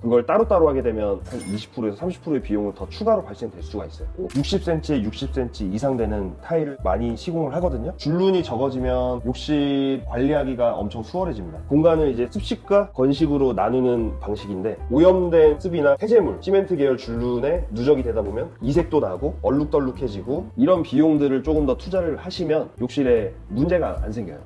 그걸 따로따로 하게 되면 한 20%에서 30%의 비용을 더 추가로 발생될 수가 있어요. 60cm에 60cm 이상 되는 타일을 많이 시공을 하거든요. 줄눈이 적어지면 욕실 관리하기가 엄청 수월해집니다. 공간을 이제 습식과 건식으로 나누는 방식인데 오염된 습이나 해제물, 시멘트 계열 줄눈에 누적이 되다 보면 이색도 나고 얼룩덜룩해지고 이런 비용들을 조금 더 투자를 하시면 욕실에 문제가 안 생겨요.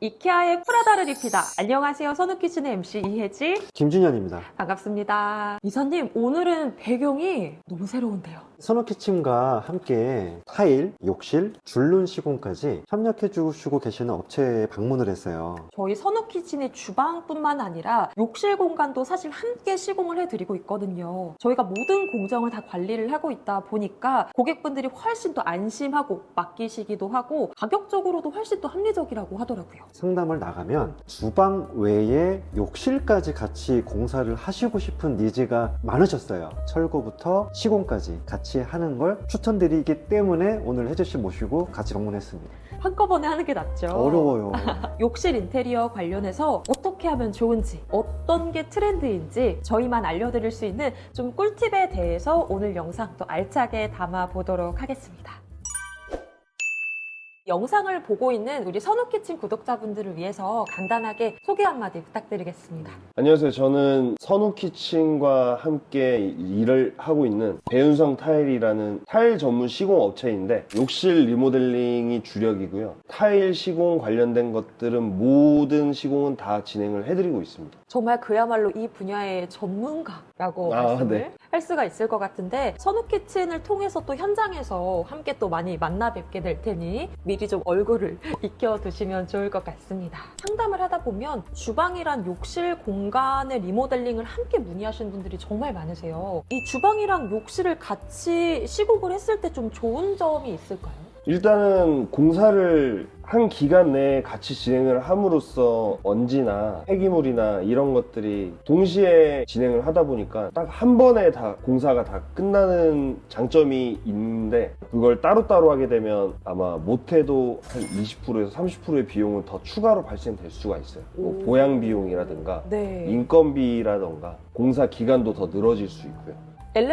이케아의 프라다를 입히다. 안녕하세요. 선우키친의 MC 이혜지. 김준현입니다. 반갑습니다. 이사님, 오늘은 배경이 너무 새로운데요. 선호키친과 함께 타일, 욕실, 줄눈 시공까지 협력해 주시고 계시는 업체에 방문을 했어요. 저희 선우키친의 주방뿐만 아니라 욕실 공간도 사실 함께 시공을 해드리고 있거든요. 저희가 모든 공정을 다 관리를 하고 있다 보니까 고객분들이 훨씬 더 안심하고 맡기시기도 하고 가격적으로도 훨씬 더 합리적이라고 하더라고요. 상담을 나가면 주방 외에 욕실까지 같이 공사를 하시고 싶은 니즈가 많으셨어요. 철거부터 시공까지 같이 하는 걸 추천드리기 때문에 오늘 혜주 씨 모시고 같이 방문했습니다. 한꺼번에 하는 게 낫죠. 어려워요. 욕실 인테리어 관련해서 어떻게 하면 좋은지, 어떤 게 트렌드인지 저희만 알려드릴 수 있는 좀 꿀팁에 대해서 오늘 영상 또 알차게 담아 보도록 하겠습니다. 영상을 보고 있는 우리 선우키친 구독자분들을 위해서 간단하게 소개 한마디 부탁드리겠습니다. 안녕하세요. 저는 선우키친과 함께 일을 하고 있는 배윤성 타일이라는 타일 전문 시공 업체인데 욕실 리모델링이 주력이고요. 타일 시공 관련된 것들은 모든 시공은 다 진행을 해드리고 있습니다. 정말 그야말로 이 분야의 전문가 라고 아, 말씀을 네. 할 수가 있을 것 같은데 선우키친을 통해서 또 현장에서 함께 또 많이 만나 뵙게 될 테니 미리 좀 얼굴을 익혀두시면 좋을 것 같습니다. 상담을 하다 보면 주방이란 욕실 공간의 리모델링을 함께 문의하시는 분들이 정말 많으세요. 이 주방이랑 욕실을 같이 시공을 했을 때 좀 좋은 점이 있을까요? 일단은 공사를 한 기간 내에 같이 진행을 함으로써 먼지나 폐기물이나 이런 것들이 동시에 진행을 하다 보니까 딱 한 번에 다 공사가 다 끝나는 장점이 있는데 그걸 따로따로 하게 되면 아마 못해도 한 20%에서 30%의 비용은 더 추가로 발생될 수가 있어요. 뭐 오. 보양 비용이라든가 네. 인건비라던가 공사 기간도 더 늘어질 수 있고요.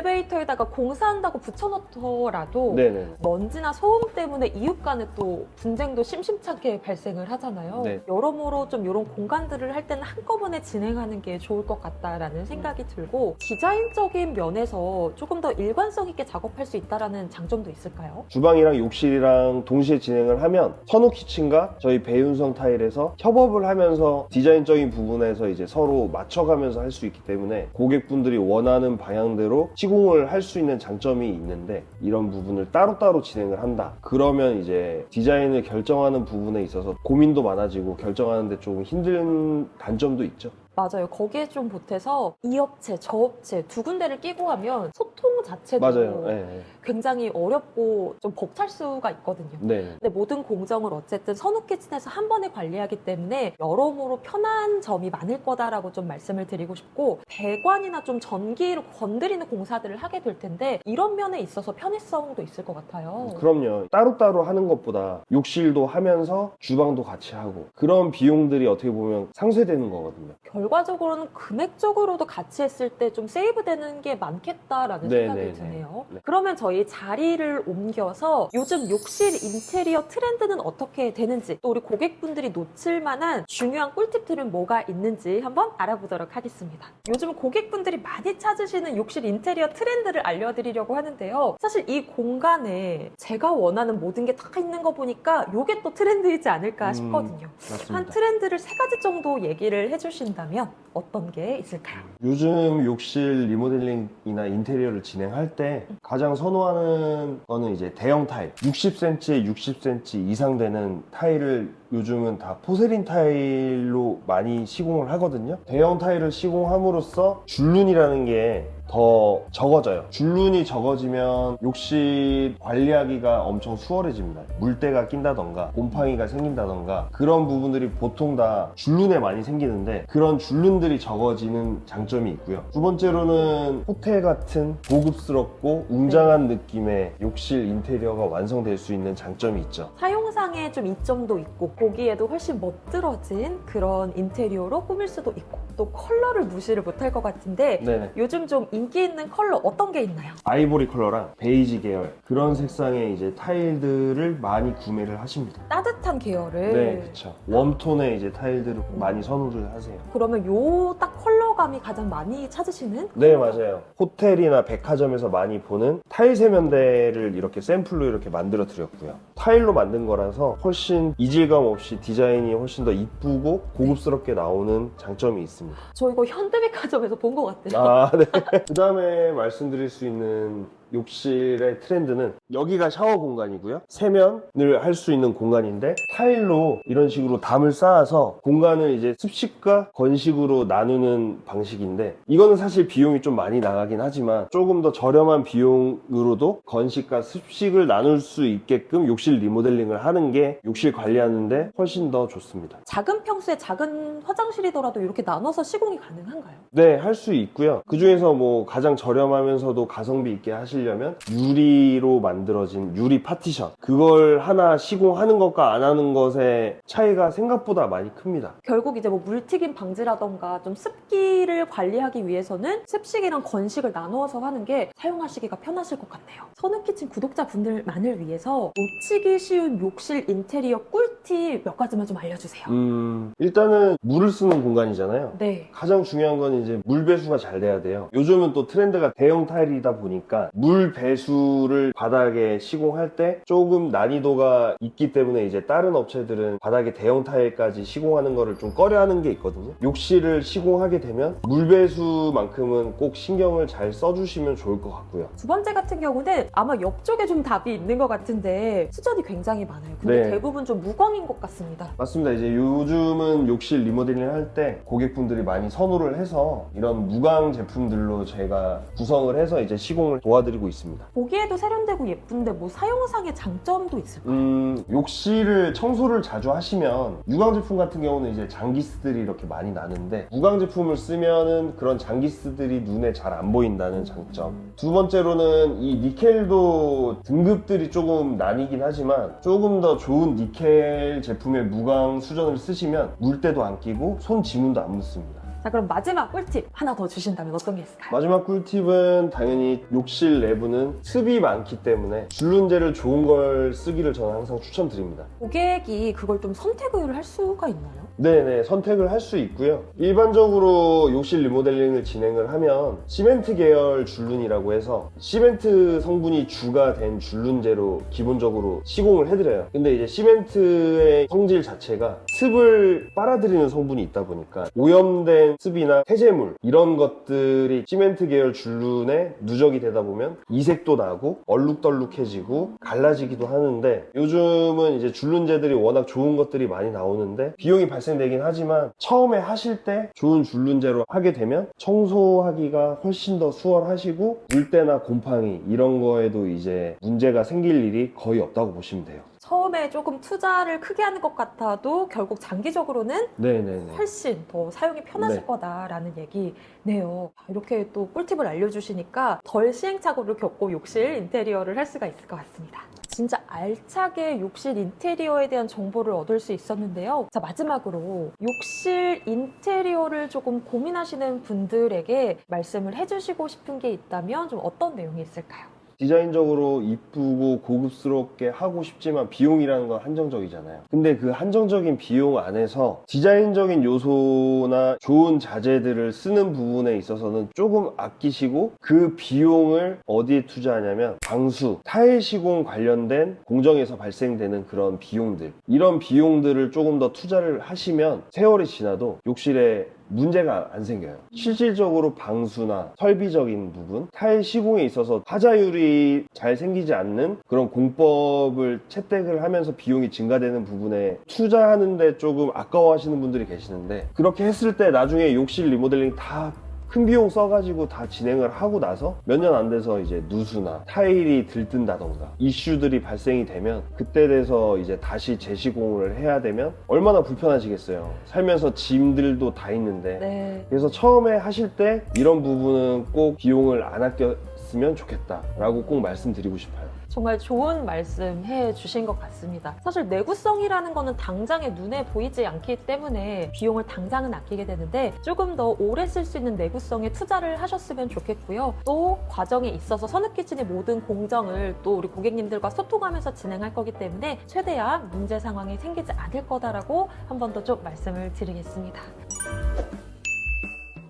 엘리베이터에다가 공사한다고 붙여놓더라도 네네. 먼지나 소음 때문에 이웃 간에 또 분쟁도 심심찮게 발생을 하잖아요. 네. 여러모로 좀 이런 공간들을 할 때는 한꺼번에 진행하는 게 좋을 것 같다라는 생각이 들고 디자인적인 면에서 조금 더 일관성 있게 작업할 수 있다라는 장점도 있을까요? 주방이랑 욕실이랑 동시에 진행을 하면 선우 키친과 저희 배윤성 타일에서 협업을 하면서 디자인적인 부분에서 이제 서로 맞춰가면서 할 수 있기 때문에 고객분들이 원하는 방향대로 시공을 할 수 있는 장점이 있는데 이런 부분을 따로따로 진행을 한다. 그러면 이제 디자인을 결정하는 부분에 있어서 고민도 많아지고 결정하는데 조금 힘든 단점도 있죠. 맞아요. 거기에 좀 보태서 이 업체, 저 업체 두 군데를 끼고 하면 소통 자체도 맞아요. 네. 굉장히 어렵고 좀 벅찰 수가 있거든요. 네. 근데 모든 공정을 어쨌든 선우키친에서 한 번에 관리하기 때문에 여러모로 편한 점이 많을 거다라고 좀 말씀을 드리고 싶고 배관이나 좀 전기를 건드리는 공사들을 하게 될 텐데 이런 면에 있어서 편의성도 있을 것 같아요. 그럼요. 따로따로 하는 것보다 욕실도 하면서 주방도 같이 하고 그런 비용들이 어떻게 보면 상쇄되는 거거든요. 결 과적으로는 금액적으로도 같이 했을 때 좀 세이브되는 게 많겠다라는 네, 생각이 네, 네. 드네요. 네. 그러면 저희 자리를 옮겨서 요즘 욕실 인테리어 트렌드는 어떻게 되는지 또 우리 고객분들이 놓칠 만한 중요한 꿀팁들은 뭐가 있는지 한번 알아보도록 하겠습니다. 요즘 고객분들이 많이 찾으시는 욕실 인테리어 트렌드를 알려드리려고 하는데요. 사실 이 공간에 제가 원하는 모든 게 다 있는 거 보니까 이게 또 트렌드이지 않을까 음, 싶거든요. 맞습니다. 한 트렌드를 세 가지 정도 얘기를 해주신 다면 어떤 게 있을까요? 요즘 욕실 리모델링이나 인테리어를 진행할 때 가장 선호하는 거는 이제 대형 타일 60cm에 60cm 이상 되는 타일을 요즘은 다 포세린 타일로 많이 시공을 하거든요 대형 타일을 시공함으로써 줄눈이라는 게 더 적어져요. 줄눈이 적어지면 욕실 관리하기가 엄청 수월해집니다. 물때가 낀다던가 곰팡이가 생긴다던가 그런 부분들이 보통 다 줄눈에 많이 생기는데 그런 줄눈들이 적어지는 장점이 있고요. 두 번째로는 호텔 같은 고급스럽고 웅장한 느낌의 욕실 인테리어가 완성될 수 있는 장점이 있죠. 사용상에 좀 이점도 있고 보기에도 훨씬 멋들어진 그런 인테리어로 꾸밀 수도 있고 또 컬러를 무시를 못할 것 같은데 네네. 요즘 좀 인기 있는 컬러 어떤 게 있나요? 아이보리 컬러랑 베이지 계열 그런 색상의 이제 타일들을 많이 구매를 하십니다. 따뜻한 계열을 네, 그렇죠. 웜톤의 이제 타일들을 많이 선호를 하세요. 그러면 요 딱 컬러감이 가장 많이 찾으시는? 네, 맞아요. 호텔이나 백화점에서 많이 보는 타일 세면대를 이렇게 샘플로 이렇게 만들어 드렸고요. 타일로 만든 거라서 훨씬 이질감 없이 디자인이 훨씬 더 이쁘고 고급스럽게 나오는 장점이 있습니다. 저 이거 현대백화점에서 본 것 같아요. 아, 네. 그 다음에 말씀드릴 수 있는 욕실의 트렌드는 여기가 샤워 공간이고요. 세면을 할 수 있는 공간인데 타일로 이런 식으로 담을 쌓아서 공간을 이제 습식과 건식으로 나누는 방식인데 이거는 사실 비용이 좀 많이 나가긴 하지만 조금 더 저렴한 비용으로도 건식과 습식을 나눌 수 있게끔 욕실 리모델링을 하는 게 욕실 관리하는데 훨씬 더 좋습니다. 작은 평수의 작은 화장실이더라도 이렇게 나눠서 시공이 가능한가요? 네, 할 수 있고요. 그 중에서 뭐 가장 저렴하면서도 가성비 있게 하 시려면 유리로 만들어진 유리 파티션. 그걸 하나 시공하는 것과 안 하는 것의 차이가 생각보다 많이 큽니다. 결국 이제 뭐 물튀김 방지라던가 좀 습기를 관리하기 위해서는 습식이랑 건식을 나누어서 하는 게 사용하시기가 편하실 것 같네요. 선우키친 구독자분들만을 위해서 놓치기 쉬운 욕실 인테리어 꿀팁 몇 가지만 좀 알려주세요. 음, 일단은 물을 쓰는 공간이잖아요. 네. 가장 중요한 건 이제 물 배수가 잘 돼야 돼요. 요즘은 또 트렌드가 대형 타일이다 보니까 물 배수를 바닥에 시공할 때 조금 난이도가 있기 때문에 이제 다른 업체들은 바닥에 대형 타일까지 시공하는 거를 좀 꺼려 하는 게 있거든요. 욕실을 시공하게 되면 물 배수만큼은 꼭 신경을 잘 써주시면 좋을 것 같고요. 두 번째 같은 경우는 아마 옆쪽에 좀 답이 있는 것 같은데 수전이 굉장히 많아요. 근데 네. 대부분 좀 무광인 것 같습니다. 맞습니다. 이제 요즘은 욕실 리모델링 할때 고객분들이 많이 선호를 해서 이런 무광 제품들로 제가 구성을 해서 이제 시공을 도와드리고 있습니다. 보기에도 세련되고 예쁜데 뭐 사용상의 장점도 있을까요? 음, 욕실을 청소를 자주 하시면 유광 제품 같은 경우는 이제 장기스들이 이렇게 많이 나는데 무광 제품을 쓰면은 그런 장기스들이 눈에 잘 안 보인다는 장점. 두 번째로는 이 니켈도 등급들이 조금 나뉘긴 하지만 조금 더 좋은 니켈 제품의 무광 수전을 쓰시면 물때도 안 끼고 손 지문도 안 묻습니다. 자 그럼 마지막 꿀팁 하나 더 주신다면 어떤 게 있을까요? 마지막 꿀팁은 당연히 욕실 내부는 습이 많기 때문에 줄눈제를 좋은 걸 쓰기를 저는 항상 추천드립니다. 고객이 그걸 좀 선택을 할 수가 있나요? 네네 선택을 할 수 있고요. 일반적으로 욕실 리모델링을 진행을 하면 시멘트 계열 줄눈이라고 해서 시멘트 성분이 주가 된 줄눈제로 기본적으로 시공을 해드려요. 근데 이제 시멘트의 성질 자체가 습을 빨아들이는 성분이 있다 보니까 오염된 습이나 폐재물 이런 것들이 시멘트 계열 줄눈에 누적이 되다 보면 이색도 나고 얼룩덜룩해지고 갈라지기도 하는데 요즘은 이제 줄눈제들이 워낙 좋은 것들이 많이 나오는데 비용이 발생 되긴 하지만 처음에 하실 때 좋은 줄눈제로 하게 되면 청소하기가 훨씬 더 수월하시고 물때나 곰팡이 이런 거에도 이제 문제가 생길 일이 거의 없다고 보시면 돼요. 처음에 조금 투자를 크게 하는 것 같아도 결국 장기적으로는 네네네. 훨씬 더 사용이 편하실 네. 거다라는 얘기네요. 이렇게 또 꿀팁을 알려주시니까 덜 시행착오를 겪고 욕실 인테리어를 할 수가 있을 것 같습니다. 진짜 알차게 욕실 인테리어에 대한 정보를 얻을 수 있었는데요. 자, 마지막으로 욕실 인테리어를 조금 고민하시는 분들에게 말씀을 해주시고 싶은 게 있다면 좀 어떤 내용이 있을까요? 디자인적으로 이쁘고 고급스럽게 하고 싶지만 비용이라는 건 한정적이잖아요. 근데 그 한정적인 비용 안에서 디자인적인 요소나 좋은 자재들을 쓰는 부분에 있어서는 조금 아끼시고 그 비용을 어디에 투자하냐면 방수, 타일 시공 관련된 공정에서 발생되는 그런 비용들 이런 비용들을 조금 더 투자를 하시면 세월이 지나도 욕실에 문제가 안 생겨요. 실질적으로 방수나 설비적인 부분, 타일 시공에 있어서 하자율이 잘 생기지 않는 그런 공법을 채택을 하면서 비용이 증가되는 부분에 투자하는데 조금 아까워하시는 분들이 계시는데 그렇게 했을 때 나중에 욕실 리모델링 다 큰 비용 써가지고 다 진행을 하고 나서 몇 년 안 돼서 이제 누수나 타일이 들뜬다던가 이슈들이 발생이 되면 그때 돼서 이제 다시 재시공을 해야 되면 얼마나 불편하시겠어요. 살면서 짐들도 다 있는데 네. 그래서 처음에 하실 때 이런 부분은 꼭 비용을 안 아꼈으면 좋겠다라고 꼭 말씀드리고 싶어요. 정말 좋은 말씀 해 주신 것 같습니다. 사실 내구성이라는 거는 당장에 눈에 보이지 않기 때문에 비용을 당장은 아끼게 되는데 조금 더 오래 쓸 수 있는 내구성에 투자를 하셨으면 좋겠고요. 또 과정에 있어서 선흑키친의 모든 공정을 또 우리 고객님들과 소통하면서 진행할 거기 때문에 최대한 문제 상황이 생기지 않을 거다라고 한 번 더 좀 말씀을 드리겠습니다.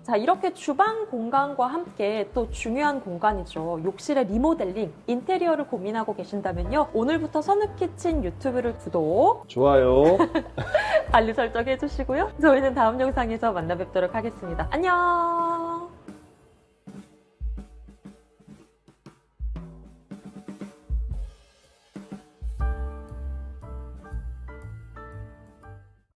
자, 이렇게 주방 공간과 함께 또 중요한 공간이죠. 욕실의 리모델링, 인테리어를 고민하고 계신다면요. 오늘부터 선흑키친 유튜브를 구독, 좋아요. 알림 설정 해 주시고요. 저희는 다음 영상에서 만나 뵙도록 하겠습니다. 안녕!